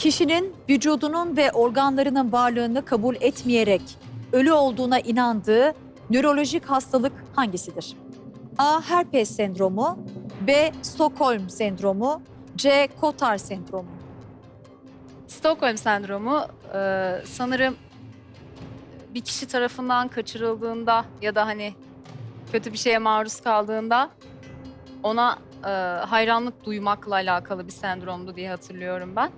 Kişinin vücudunun ve organlarının varlığını kabul etmeyerek ölü olduğuna inandığı nörolojik hastalık hangisidir? A. Herpes sendromu B. Stockholm sendromu C. Cotard sendromu Stockholm sendromu e, sanırım bir kişi tarafından kaçırıldığında ya da hani kötü bir şeye maruz kaldığında ona e, hayranlık duymakla alakalı bir sendromdu diye hatırlıyorum ben.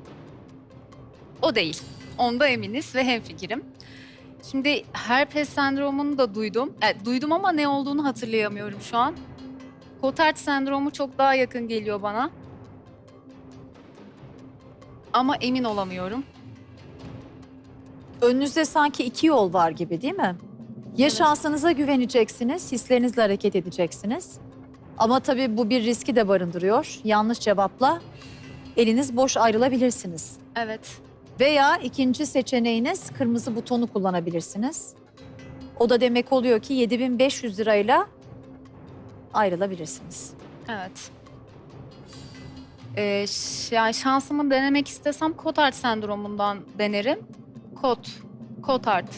O değil. Onda eminiz ve hemfikirim. Şimdi herpes sendromunu da duydum. E, duydum ama ne olduğunu hatırlayamıyorum şu an. Cotard sendromu çok daha yakın geliyor bana. Ama emin olamıyorum. Önünüzde sanki iki yol var gibi değil mi? Ya Evet. şansınıza güveneceksiniz, hislerinizle hareket edeceksiniz. Ama tabii bu bir riski de barındırıyor. Yanlış cevapla eliniz boş ayrılabilirsiniz. Evet. Veya ikinci seçeneğiniz kırmızı butonu kullanabilirsiniz. O da demek oluyor ki 7500 lirayla ayrılabilirsiniz. Evet. Ee, ş- yani şansımı denemek istesem Cotard sendromundan denerim. Kot, Cotard.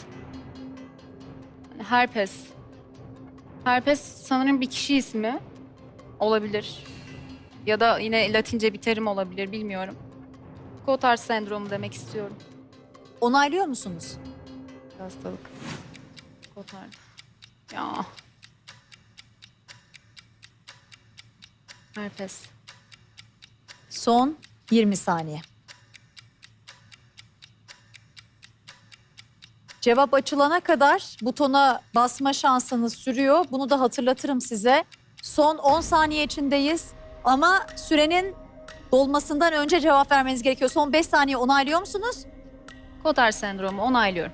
Yani herpes. Herpes sanırım bir kişi ismi olabilir. Ya da yine Latince bir terim olabilir bilmiyorum. Cotard sendromu demek istiyorum. Onaylıyor musunuz? Hastalık. Cotard. Ya. Herpes. Son 20 saniye. Cevap açılana kadar butona basma şansınız sürüyor. Bunu da hatırlatırım size. Son 10 saniye içindeyiz. Ama sürenin dolmasından önce cevap vermeniz gerekiyor. Son 5 saniye onaylıyor musunuz? Cotard sendromu onaylıyorum.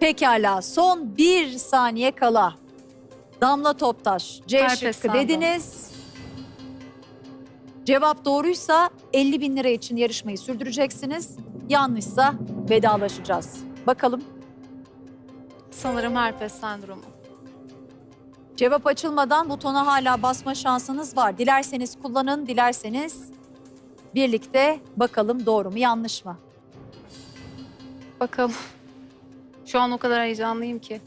Pekala. Son 1 saniye kala. Damla Toptaş, C Herpes şıkkı sendromu. dediniz. Cevap doğruysa 50 bin lira için yarışmayı sürdüreceksiniz. Yanlışsa vedalaşacağız. Bakalım. Sanırım herpes sendromu. Cevap açılmadan butona hala basma şansınız var. Dilerseniz kullanın, dilerseniz birlikte bakalım doğru mu yanlış mı? Bakalım. Şu an o kadar heyecanlıyım ki.